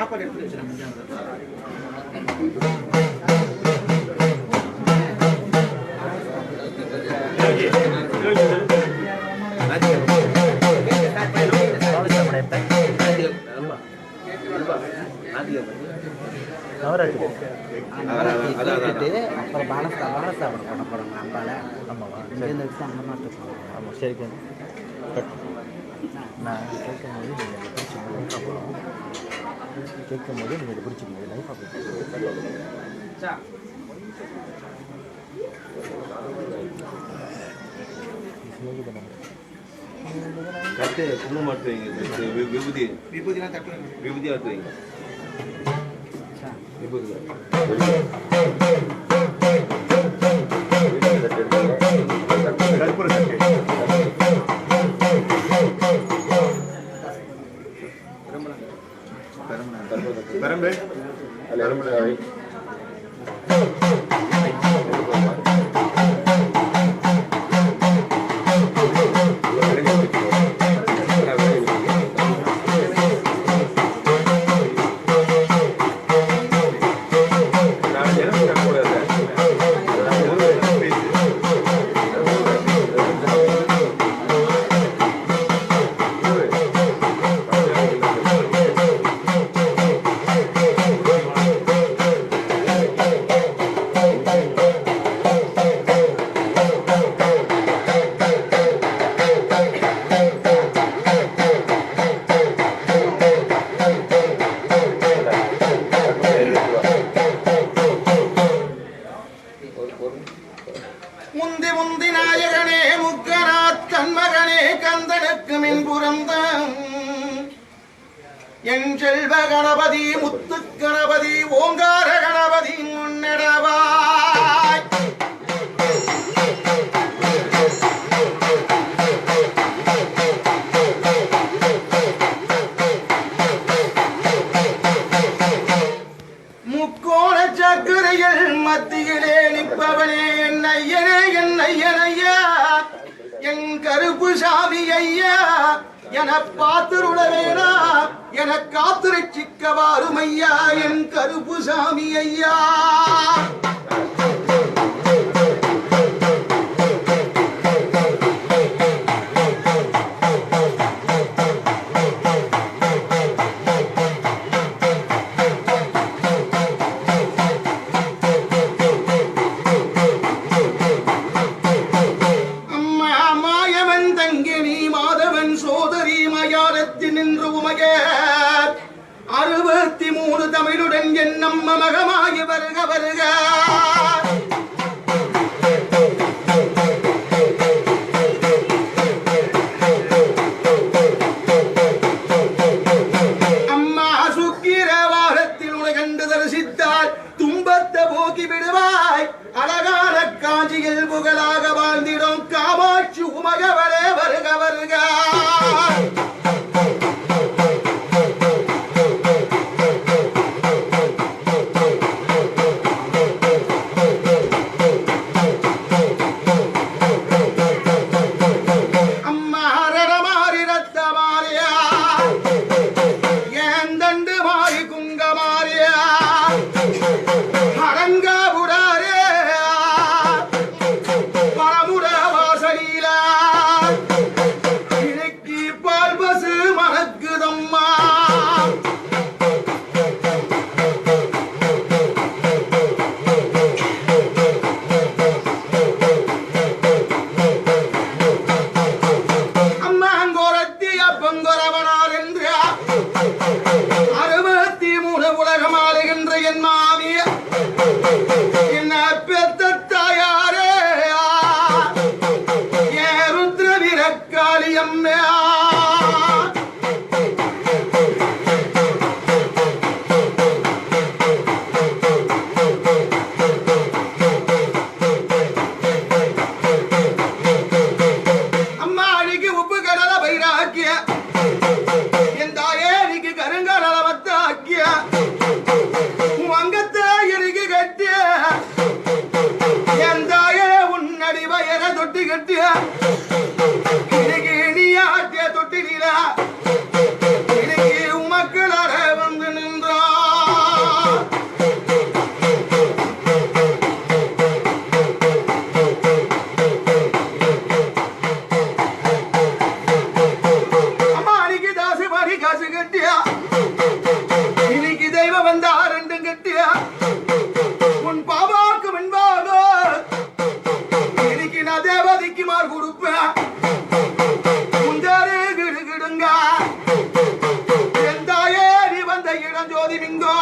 சாப்பாடு எடுத்து கேட்டுட்டு அப்புறம் பாலஸ்தா பாலஸ்தாபனம் பண்ண போகிறாங்க அம்பால. ஆமாவா? இங்கேருந்து வச்சு அங்கே மாட்டு ஆமாம் சரி கட் நான் கேட்கும் போது நீங்கள் லைஃபாக போகலாம் கேட்கும் போது நீங்கள் லைஃபாக போயிட்டு கட்டு குங்குமம் எடுத்து வைங்க இது வி- விபூதி. விபூதி எடுத்து வைங்க விபூதி கற்பூர சட்டை പെരമ്പേ പെരമ്പേ என் செல்வ கணபதி முத்து கணபதி ஓங்கார கணபதி முன்னடவாய். முக்கோண சக்கரையில் மத்தியிலே நிற்பவனே என் ஐயனே என் ஐயனையா என் கருப்பு சாமி ஐயா என பார்த்துருள வேணா என காத்துரட்சிக்க வாரும் என் கருப்பு சாமி ஐயா. மயாரத்தில் நின்று உமகே அறுபத்தி மூணு தமிழுடன் என் நம்ம மகமாகி வருக வருக. அறுபத்தி மூணு உலகம் ஆளுகின்ற என் மாவிய காசு கட்டியா? இன்னைக்கு தெய்வம் வந்தா ரெண்டு கட்டியா? உன் பாபாக்கு மின்பாகோ இன்னைக்கு நான் தேவதைக்கு மார் கொடுப்பேன். முந்தாரு கிடுகிடுங்க. வந்த இடம் ஜோதி நிங்கோ